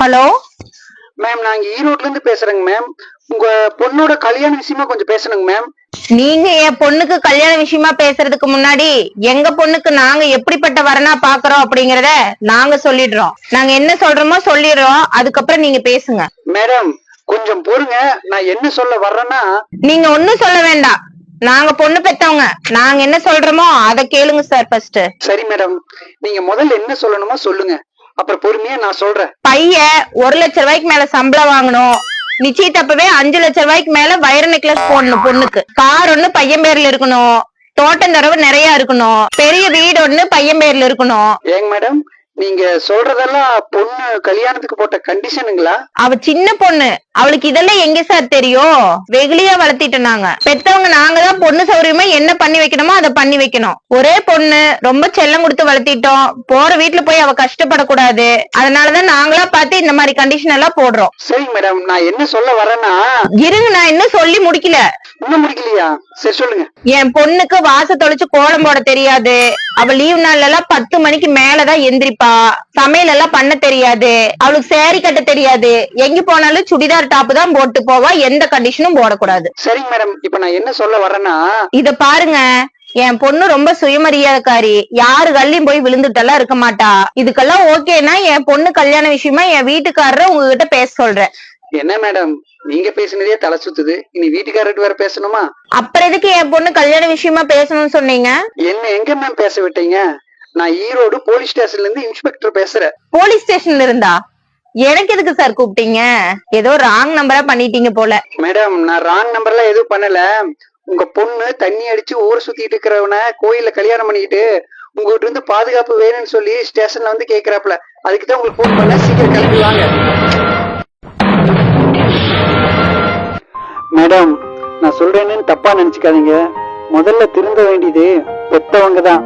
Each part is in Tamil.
ஹலோ? மேம் நாங்க ஈரோட்ல இருந்து பேசுறேங்க மேம் உங்க பொண்ணோட கல்யாண விஷயமா கொஞ்சம் பேசணுங்க மேம் நீங்க என் பொண்ணுக்கு கல்யாண விஷயமா பேசுறதுக்கு முன்னாடி எங்க பொண்ணுக்கு நாங்க எப்படிப்பட்ட வரனா பாக்குறோம் அப்படிங்கறத நாங்க சொல்லிடுறோம். நாங்க என்ன சொல்றோமோ சொல்லிடுறோம். அதுக்கப்புறம் நீங்க பேசுங்க. மேடம் கொஞ்சம் பொறுங்க. நான் என்ன சொல்ல வர்றேன்னா நீங்க ஒண்ணும் சொல்ல வேண்டாம். நாங்க பொண்ணு பெத்தவங்க. நாங்க என்ன சொல்றோமோ அத கேளுங்க சார் ஃபர்ஸ்ட் சரி மேடம் நீங்க முதல்ல என்ன சொல்லணுமோ சொல்லுங்க. அப்புறம் பொறுமையா நான் சொல்றேன். பையன் ஒரு லட்ச ரூபாய்க்கு மேல சம்பளம் வாங்கணும். நிச்சயத்தப்பவே அஞ்சு லட்ச ரூபாய்க்கு மேல வைர நெக்லஸ் போடணும் பொண்ணுக்கு. கார் ஒண்ணு பையன் பேர்ல இருக்கணும். தோட்டம் தரவு நிறைய இருக்கணும். பெரிய வீடு ஒண்ணு பையன் பேர்ல இருக்கணும். ஏங்க மேடம் நீங்க சொல்றதெல்லாம் பொண்ணு கல்யாணத்துக்கு போட்ட கண்டிஷனுங்களா அவ சின்ன பொண்ணு. அவளுக்கு இதெல்லாம் எங்க சார் தெரியும்? வெகுளியா வளர்த்திட்டோம் நாங்க. பெத்தவங்க நாங்க தான் பொண்ணு சௌரியமா என்ன பண்ணி வைக்கணுமோ அதை பண்ணி வைக்கணும். ஒரே பொண்ணு ரொம்ப செல்லம் கொடுத்து வளர்த்திட்டோம். போற வீட்டுல போய் அவ கஷ்டப்படக்கூடாது. அதனாலதான் நாங்களா பார்த்து இந்த மாதிரி கண்டிஷன் எல்லாம் போடுறோம். சரிங்க மேடம் நான் என்ன சொல்ல வரேன்னா இருங்க நான் இன்னும் சொல்லி முடிக்கல. இன்னும் முடிக்கலையா? சரி சொல்லுங்க. என் பொண்ணுக்கு வாச தொலைச்சு கோலம் போட தெரியாது. அவ லீவ் நாள்ல எல்லாம் பத்து மணிக்கு மேலதான் எந்திரிப்பா. சமையல் எல்லாம் பண்ண தெரியாது. அவளுக்கு சேரி கட்ட தெரியாது. எங்க போனாலும் சுடிதார் டாப் தான் போட்டு போவா. எந்த கண்டிஷனும் போடக்கூடாது. சரிங்க மேடம் இப்ப நான் என்ன சொல்ல வரேன்னா இத பாருங்க. என் பொண்ணு ரொம்ப சுயமரியாதைக்காரி யாரு கல்லையும் போய் விழுந்துட்டெல்லாம் இருக்க மாட்டா. இதுக்கெல்லாம் ஓகேனா என் பொண்ணு கல்யாண விஷயமா என் வீட்டுக்காரரை உங்ககிட்ட பேச சொல்றேன். என்ன மேடம் நீங்க பேசினதே தலை சுத்துது. இனி வீட்டுக்காரர்கிட்ட வேற பேசணுமா? அப்புறம் எதுக்கு என் பொண்ணு கல்யாண விஷயமா பேசணும்னு சொன்னீங்க? என்ன எங்க மேம் பேச விட்டீங்க? நான் ஈரோடு போலீஸ் ஸ்டேஷன்ல இருந்து இன்ஸ்பெக்டர் பேசுறேன். போலீஸ் ஸ்டேஷன்ல இருந்தா? எனக்கு எதுக்கு சார் கூப்பிட்டீங்க? ஏதோ ராங் நம்பரா பண்ணிட்டீங்க போல. மேடம் நான் ராங் நம்பர்லாம் எதுவும் பண்ணல. உங்க பொண்ணு தண்ணி அடிச்சு ஊர் சுத்திட்டு இருக்கிறவன கோயில்ல கல்யாணம் பண்ணிக்கிட்டு உங்ககிட்ட இருந்து பாதுகாப்பு வேணும்னு சொல்லி ஸ்டேஷன்ல வந்து கேக்குறாப்ல அதுக்கு தான் உங்களுக்கு ஃபோன் பண்ண சீக்கிரம் கிளம்பி வாங்க. மேடம் நான் சொல்றேன்னு தப்பா நினைச்சுக்காதீங்க. முதல்ல திருந்த வேண்டியது பெத்தவங்க தான்.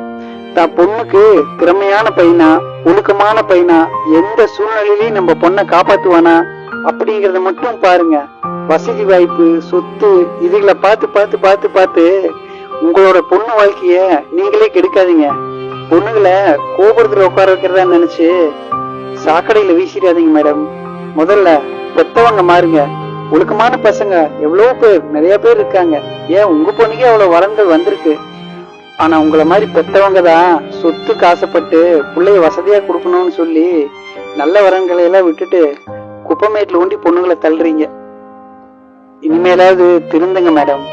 தான் பொண்ணுக்கு திறமையான பையனா ஒழுக்கமான பையனா எந்த சூழ்நிலையிலையும் நம்ம பொண்ணை காப்பாத்துவானா? அப்படிங்கறத மட்டும் பாருங்க. வசதி வாய்ப்பு சொத்து இதுகளை பார்த்து பார்த்து பார்த்து பார்த்து உங்களோட பொண்ணு வாழ்க்கைய நீங்களே கெடுக்காதீங்க. பொண்ணுங்களை கோபுரத்துல உட்கார வைக்கிறதா நினைச்சு சாக்கடையில வீசிடாதீங்க மேடம். முதல்ல பெத்தவங்க மாறுங்க. ஒழுக்கமான பசங்க. எவ்வளவு பேர் நிறைய பேர் இருக்காங்க. ஏன் உங்க பொண்ணுக்கே அவ்வளவு வரன்கள் வந்திருக்கு? ஆனா உங்களை மாதிரி பெத்தவங்க தான் சொத்துக்கு ஆசைப்பட்டு பிள்ளைய வசதியா கொடுக்கணும்னு சொல்லி நல்ல வரன்களை எல்லாம் விட்டுட்டு குப்பமேட்டில் ஊண்டி பொண்ணுங்களை தள்ளுறீங்க. இனிமேலாவது திருந்துங்க மேடம்.